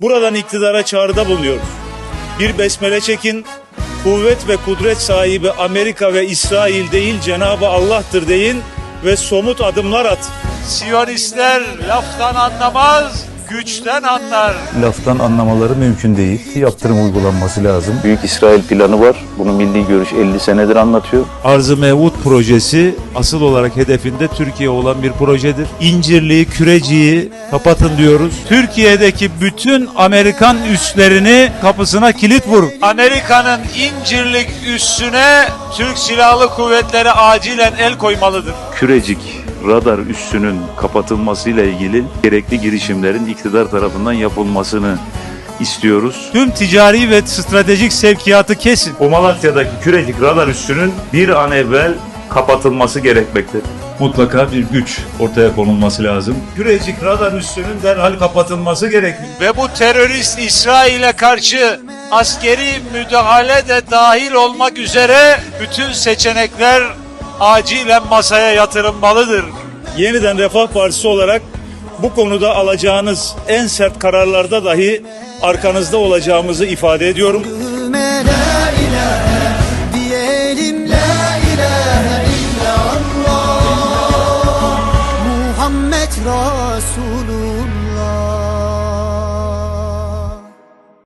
Buradan iktidara çağrıda bulunuyoruz. Bir besmele çekin, kuvvet ve kudret sahibi Amerika ve İsrail değil Cenabı Allah'tır deyin ve somut adımlar at. Siyonistler laftan anlamaz, güçten anlar. laftan anlamaları mümkün değil. Yaptırım uygulanması lazım. Büyük İsrail planı var. Bunu milli görüş 50 senedir anlatıyor. Arz-ı Mevut projesi asıl olarak hedefinde Türkiye olan bir projedir. İncirliği, Küreci'yi kapatın diyoruz. Türkiye'deki bütün Amerikan üslerini kapısına kilit vurun. Amerika'nın incirlik üssüne Türk Silahlı Kuvvetleri acilen el koymalıdır. Kürecik radar üssünün kapatılmasıyla ilgili gerekli girişimlerin iktidar tarafından yapılmasını istiyoruz. Tüm ticari ve stratejik sevkiyatı kesin. O Malatya'daki Kürecik radar üssünün bir an evvel kapatılması gerekmektedir. Mutlaka bir güç ortaya konulması lazım. Kürecik radar üssünün derhal kapatılması gerekli. Ve bu terörist İsrail'e karşı askeri müdahale de dahil olmak üzere bütün seçenekler acilen masaya yatırılmalıdır. Yeniden Refah Partisi olarak bu konuda alacağınız en sert kararlarda dahi arkanızda olacağımızı ifade ediyorum. Resulullah